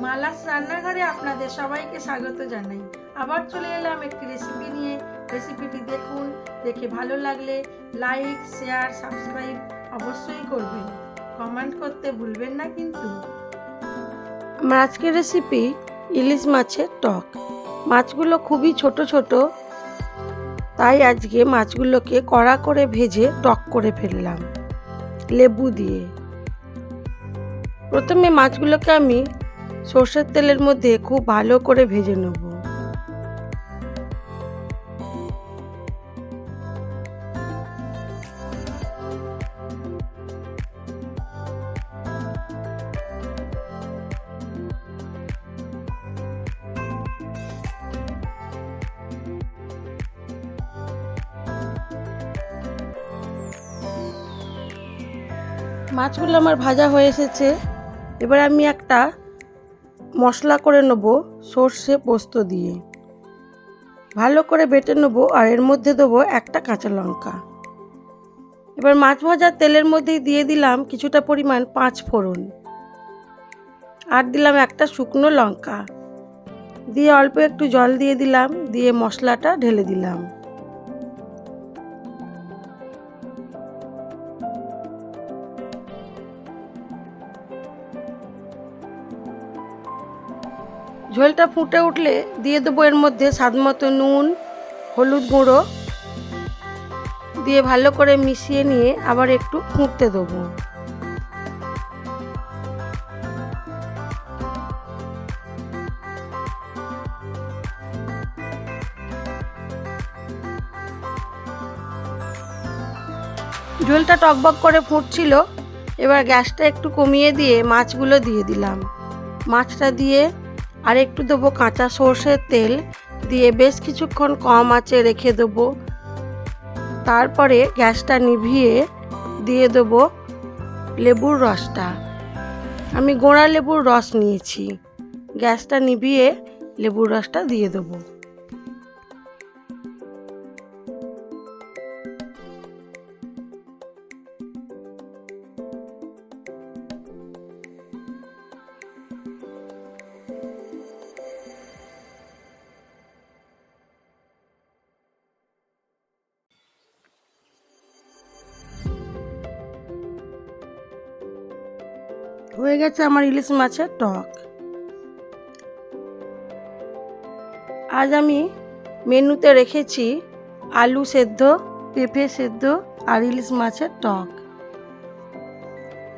মালাস রান্নাঘরে আপনাদের সবাইকে স্বাগত জানাই। আবার চলে এলাম একটি রেসিপি নিয়ে। রেসিপিটি দেখুন, দেখে ভালো লাগলে লাইক শেয়ার সাবস্ক্রাইব অবশ্যই করবেন। কমেন্ট করতে ভুলবেন না কিন্তু। আমার আজকের রেসিপি ইলিশ মাছের টক। মাছগুলো খুবই ছোট ছোট। তাই আজকে মাছগুলোকে কড়া করে ভেজে টক করে ফেললাম। লেবু দিয়ে। প্রথমে মাছগুলোকে আমি সর্ষের তেলের মধ্যে খুব ভালো করে ভেজে নেব। মাছগুলো আমার ভাজা হয়ে এসেছে। এবার আমি একটা মশলা করে নেব সর্ষে পোস্ত দিয়ে। ভালো করে বেটে নেব আর এর মধ্যে দেবো একটা কাঁচা লঙ্কা। এবার মাছ ভাজার তেলের মধ্যেই দিয়ে দিলাম কিছুটা পরিমাণ পাঁচ ফোড়ন। আর দিলাম একটা শুকনো লঙ্কা। দিয়ে অল্প একটু জল দিয়ে দিলাম, দিয়ে মশলাটা ঢেলে দিলাম। ঝোলটা ফুটে উঠলে দিয়ে দেবো এর মধ্যে স্বাদ মতো নুন, হলুদ গুঁড়ো দিয়ে ভালো করে মিশিয়ে নিয়ে আবার একটু ফুটতে দেবো। ঝোলটা টকবক করে ফুটছিল, এবার গ্যাসটা একটু কমিয়ে দিয়ে মাছগুলো দিয়ে দিলাম। মাছটা দিয়ে আর একটু দেবো কাঁচা সর্ষের তেল, দিয়ে বেশ কিছুক্ষণ কম আঁচে রেখে দেবো। তারপরে গ্যাসটা নিভিয়ে দিয়ে দেবো লেবুর রসটা। আমি গোড়া লেবুর রস নিয়েছি। গ্যাসটা নিভিয়ে লেবুর রসটা দিয়ে দেবো। হয়ে গেছে আমার ইলিশ মাছের টক। আজ আমি মেনুতে রেখেছি আলু সেদ্ধ, পেঁপে সেদ্ধ আর ইলিশ মাছের টক।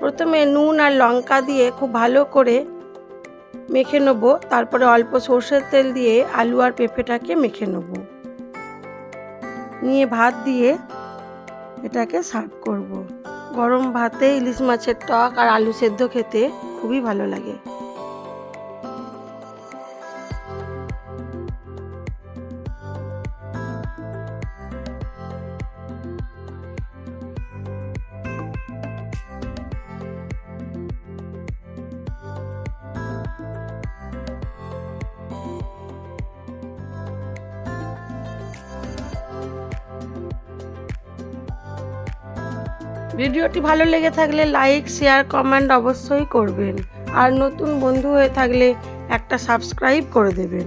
প্রথমে নুন আর লঙ্কা দিয়ে খুব ভালো করে মেখে নেব, তারপরে অল্প সর্ষের তেল দিয়ে আলু আর পেঁপেটাকে মেখে নেব। নিয়ে ভাত দিয়ে এটাকে সার্ভ করব। গরম ভাতে ইলিশ মাছের টক আর আলু সেদ্ধ খেতে খুবই ভালো লাগে। ভিডিওটি ভালো লেগে থাকলে লাইক, শেয়ার, কমেন্ট অবশ্যই করবেন। আর নতুন বন্ধু হয়ে থাকলে একটা সাবস্ক্রাইব করে দেবেন।